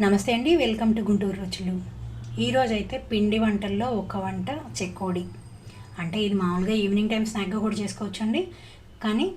నమస్తే అండి welcome to Guntur రుచులు. ఈరోజు అయితే పిండి వంటల్లో ఒక వంట చెక్కోడి అంటే ఇది మామూలుగా ఈవినింగ్ టైం స్నాక్గా కూడా చేసుకోవచ్చు అండి కానీ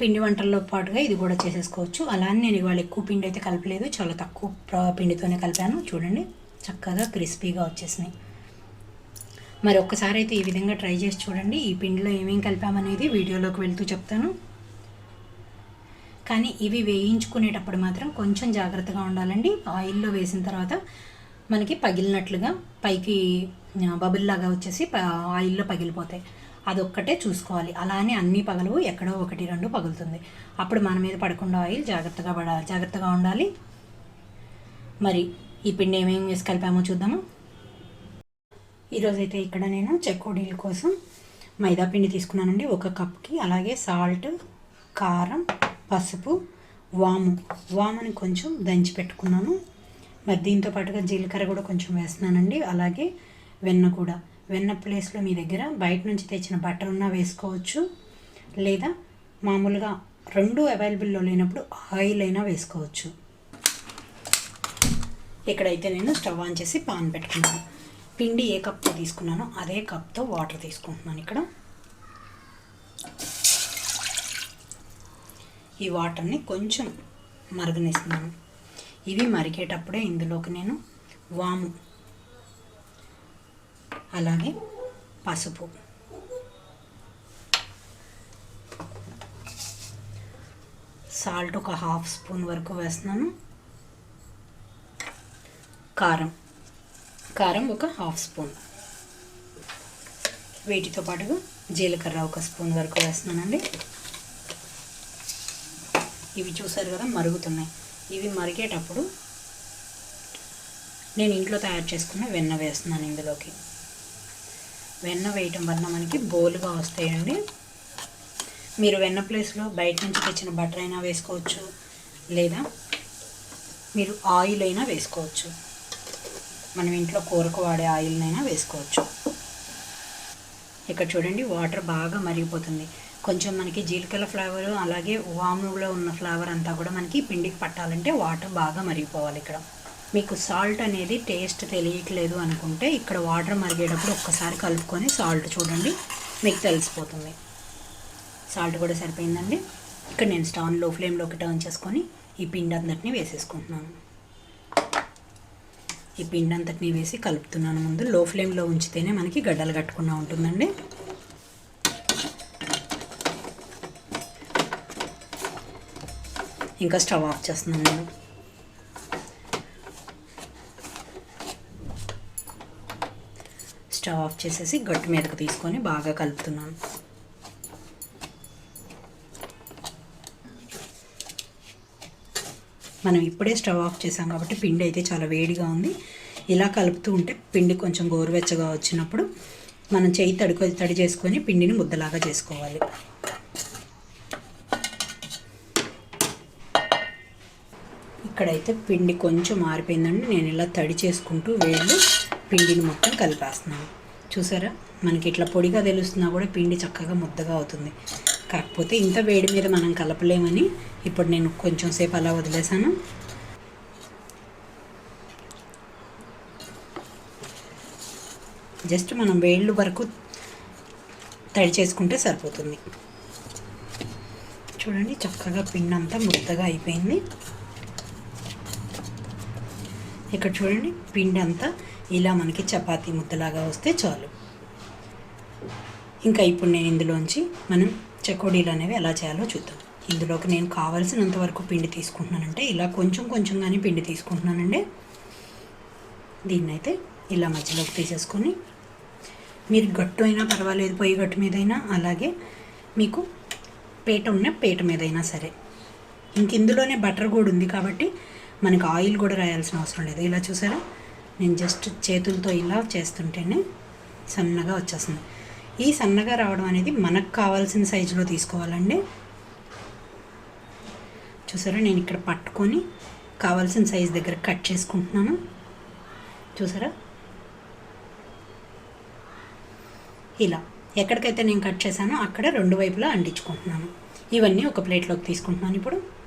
పిండి వంటల్లో పాటుగా ఇది కూడా చేసేసుకోవచ్చు. అలానే నేను ఇవాళ ఎక్కువ పిండి అయితే కలపలేదు చాలా తక్కువ ప్ర- పిండితోనే కలిపాను. చూడండి చక్కగా క్రిస్పీగా వచ్చేసినాయి. మరి ఒక్కసారి అయితే ఈ విధంగా ట్రై చేసి చూడండి. ఈ పిండిలో ఏమేమి కలిపామనేది వీడియోలోకి వెళ్తూ చెప్తాను. కానీ ఇవి వేయించుకునేటప్పుడు మాత్రం కొంచెం జాగ్రత్తగా ఉండాలండి. ఆయిల్లో వేసిన తర్వాత మనకి పగిలినట్లుగా పైకి బబుల్ లాగా వచ్చేసి ప- ఆయిల్లో పగిలిపోతాయి. అదొక్కటే చూసుకోవాలి. అలానే అన్నీ పగలవు ఎక్కడో ఒకటి రెండు పగులుతుంది. అప్పుడు మన మీద పడకుండా ఆయిల్ జాగ్రత్తగా పడాలి జాగ్రత్తగా ఉండాలి. మరి ఈ పిండి ఏమేమి వేసి కలిపామో చూద్దాము? ఈరోజైతే ఇక్కడ నేను చెక్కోడీల కోసం మైదా పిండి తీసుకున్నానండి. ఒక కప్కి. అలాగే సాల్ట్ కారం పసుపు వాము. వాముని కొంచెం దంచి పెట్టుకున్నాను. మరి దీంతో పాటుగా జీలకర్ర కూడా కొంచెం వేస్తున్నానండి. అలాగే వెన్న కూడా. వెన్న ప్లేస్లో మీ దగ్గర బయట నుంచి తెచ్చిన బటర్ ఉన్నా వేసుకోవచ్చు. లేదా మామూలుగా రెండు అవైలబుల్లో లేనప్పుడు ఆయిల్ అయినా వేసుకోవచ్చు. ఇక్కడైతే నేను స్టవ్ ఆన్ చేసి పాన్ పెట్టుకున్నాను. పిండి ఏ కప్తో తీసుకున్నానో అదే కప్తో వాటర్ తీసుకుంటున్నాను ఇక్కడ. ఈ వాటర్ని కొంచెం మరగనిస్తున్నాను. ఇవి మరిగేటప్పుడే ఇందులోకి నేను వాము అలాగే పసుపు. సాల్ట్ ఒక హాఫ్ స్పూన్ వరకు వేస్తున్నాను. కారం కారం ఒక హాఫ్ స్పూన్. వీటితో పాటుగా జీలకర్ర ఒక స్పూన్ వరకు వేస్తున్నానండి. ఇవి చూసారు కదా మరుగుతున్నాయి. ఇవి మరిగేటప్పుడు నేను ఇంట్లో తయారు చేసుకున్న వెన్న వేస్తున్నాను ఇందులోకి. వెన్న వేయటం వలన మనకి బోలుగా వస్తాయండి. మీరు వెన్న ప్లేస్లో బయట నుంచి తెచ్చిన బటర్ అయినా వేసుకోవచ్చు లేదా మీరు ఆయిల్ అయినా వేసుకోవచ్చు. మనం ఇంట్లో కూరకు వాడే ఆయిల్నైనా వేసుకోవచ్చు. ఇక్కడ చూడండి వాటర్ బాగా మరిగిపోతుంది. కొంచెం మనకి జీలకర్ర ఫ్లేవర్ అలాగే వాములో ఉన్న ఫ్లేవర్ అంతా కూడా మనకి పిండికి పట్టాలంటే వాటర్ బాగా మరిగిపోవాలి ఇక్కడ. మీకు సాల్ట్ అనేది టేస్ట్ తెలియట్లేదు అనుకుంటే ఇక్కడ వాటర్ మరిగేటప్పుడు ఒక్కసారి కలుపుకొని సాల్ట్ చూడండి మీకు తెలిసిపోతుంది. సాల్ట్ కూడా సరిపోయిందండి. ఇక్కడ నేను స్టవ్లో ఫ్లేమ్లోకి టర్న్ చేసుకొని ఈ పిండి అంతటిని వేసేసుకుంటున్నాను. ఈ పిండి అంతటిని వేసి కలుపుతున్నాను ముందు. లో ఫ్లేమ్లో ఉంచితేనే మనకి గడ్డలు కట్టకుండా ఉంటుందండి. ఇంకా స్టవ్ ఆఫ్ చేస్తున్నాను నేను. స్టవ్ ఆఫ్ చేసేసి గట్టు మీదకు తీసుకొని బాగా కలుపుతున్నాను. మనం ఇప్పుడే స్టవ్ ఆఫ్ చేసాం కాబట్టి పిండి అయితే చాలా వేడిగా ఉంది. ఇలా కలుపుతూ ఉంటే పిండి కొంచెం గోరువెచ్చగా వచ్చినప్పుడు మనం చేయి తడి తడి చేసుకొని పిండిని ముద్దలాగా చేసుకోవాలి. ఇక్కడైతే పిండి కొంచెం మారిపోయిందండి నేను ఇలా తడి చేసుకుంటూ వేళ్ళు పిండిని మొత్తం కలిపేస్తున్నాను. చూసారా? మనకి ఇట్లా పొడిగా తెలుస్తున్నా కూడా పిండి చక్కగా ముద్దగా అవుతుంది. కాకపోతే ఇంత వేడి మీద మనం కలపలేమని ఇప్పుడు నేను కొంచెం సేపు అలా వదిలేసాను జస్ట్ మనం వేళ్ళు వరకు తడి చేసుకుంటే సరిపోతుంది. చూడండి చక్కగా పిండి అంతా ముద్దగా అయిపోయింది. ఇక్కడ చూడండి పిండి అంతా ఇలా మనకి చపాతీ ముద్దలాగా వస్తే చాలు. ఇంకా ఇప్పుడు నేను ఇందులోంచి మనం చెకోడీలు అనేవి ఎలా చేయాలో చూద్దాం. ఇందులోకి నేను కావాల్సినంత వరకు పిండి తీసుకుంటున్నానంటే ఇలా కొంచెం కొంచెంగానే పిండి తీసుకుంటున్నానండి. దీన్ని అయితే ఇలా మధ్యలోకి తీసేసుకొని మీరు గట్టు అయినా పర్వాలేదు పొయ్యి గట్టు మీదైనా అలాగే మీకు పేట ఉన్న పేట మీదైనా సరే. ఇంక ఇందులోనే బటర్ కూడా ఉంది కాబట్టి మనకి ఆయిల్ కూడా రాయాల్సిన అవసరం లేదు. ఇలా చూసారా? నేను జస్ట్ చేతులతో ఇలా చేస్తుంటేనే సన్నగా వచ్చేస్తుంది. ఈ సన్నగా రావడం అనేది మనకు కావాల్సిన సైజులో తీసుకోవాలండి. చూసారా? నేను ఇక్కడ పట్టుకొని కావాల్సిన సైజ్ దగ్గర కట్ చేసుకుంటున్నాను. చూసారా? ఇలా. ఎక్కడికైతే నేను కట్ చేశానో అక్కడ రెండు వైపులా అంటించుకుంటున్నాను. ఇవన్నీ ఒక ప్లేట్లోకి తీసుకుంటున్నాను ఇప్పుడు.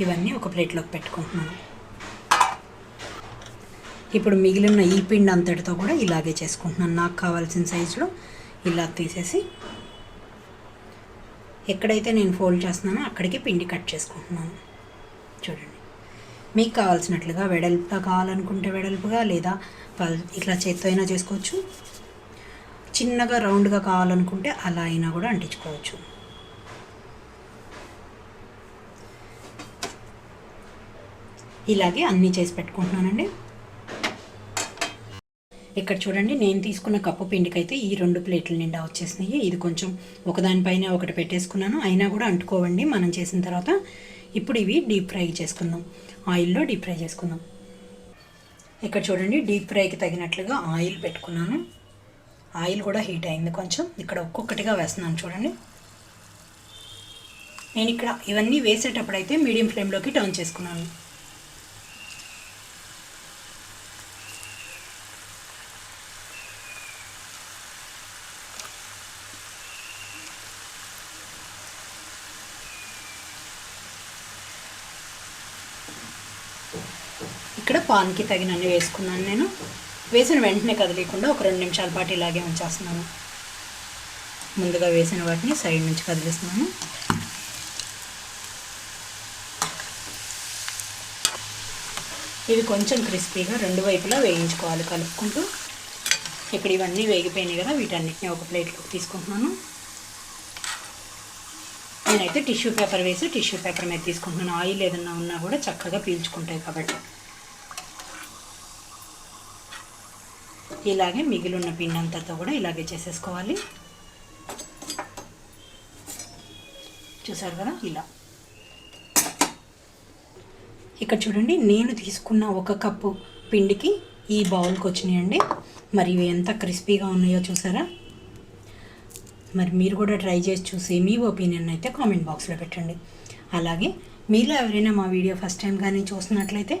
ఇవన్నీ ఒక ప్లేట్లోకి పెట్టుకుంటున్నాను. ఇప్పుడు మిగిలిన ఈ పిండి అంతటితో కూడా ఇలాగే చేసుకుంటున్నాను. నాకు కావాల్సిన సైజులో ఇలా తీసేసి ఎక్కడైతే నేను ఫోల్డ్ చేస్తున్నానో అక్కడికి పిండి కట్ చేసుకుంటున్నాను. చూడండి. మీకు కావాల్సినట్లుగా వెడల్పుగా కావాలనుకుంటే వెడల్పుగా లేదా ఇట్లా చేత్తో అయినా చేసుకోవచ్చు. చిన్నగా రౌండ్గా కావాలనుకుంటే అలా అయినా కూడా అంటించుకోవచ్చు. ఇలాగే అన్నీ చేసి పెట్టుకుంటున్నానండి. ఇక్కడ చూడండి నేను తీసుకున్న కప్పు పిండికైతే ఈ రెండు ప్లేట్ల నిండా వచ్చేసినాయి. ఇది కొంచెం ఒకదానిపైన ఒకటి పెట్టేసుకున్నాను. అయినా కూడా అంటుకోవండి మనం చేసిన తర్వాత. ఇప్పుడు ఇవి డీప్ ఫ్రై చేసుకుందాం. ఆయిల్లో డీప్ ఫ్రై చేసుకుందాం. ఇక్కడ చూడండి డీప్ ఫ్రైకి తగినట్లుగా ఆయిల్ పెట్టుకున్నాను. ఆయిల్ కూడా హీట్ అయింది కొంచెం. ఇక్కడ ఒక్కొక్కటిగా వేస్తున్నాను చూడండి. నేను ఇక్కడ ఇవన్నీ వేసేటప్పుడైతే మీడియం ఫ్లేమ్లోకి టర్న్ చేసుకున్నాను. ఇక్కడ పాన్కి తగినన్ని వేసుకున్నాను నేను. వేసిన వెంటనే కదిలేకుండా ఒక రెండు నిమిషాల పాటు ఇలాగే ఉంచేస్తున్నాను. ముందుగా వేసిన వాటిని సైడ్ నుంచి కదిలిస్తున్నాను. ఇవి కొంచెం క్రిస్పీగా రెండు వైపులా వేయించుకోవాలి కలుపుకుంటూ. ఇక్కడ ఇవన్నీ వేగిపోయినాయి కదా వీటన్నిటిని ఒక ప్లేట్లోకి తీసుకుంటున్నాను. నేనైతే టిష్యూ పేపర్ వేసి టిష్యూ పేపర్ మీద తీసుకుంటున్నాను. ఆయిల్ ఏదన్నా ఉన్నా కూడా చక్కగా పీల్చుకుంటాయి కాబట్టి. ఇలాగే మిగిలిన పిండి అంతతో కూడా ఇలాగే చేసేసుకోవాలి. చూసారు కదా? ఇలా. ఇక్కడ చూడండి నేను తీసుకున్న ఒక కప్పు పిండికి ఈ బౌల్కి వచ్చినాయండి. మరి ఇవి ఎంత క్రిస్పీగా ఉన్నాయో చూసారా? మరి మీరు కూడా ట్రై చేసి చూసి మీ ఒపీనియన్ అయితే కామెంట్ బాక్స్లో పెట్టండి. అలాగే మీలో ఎవరైనా మా వీడియో ఫస్ట్ టైం కానీ చూస్తున్నట్లయితే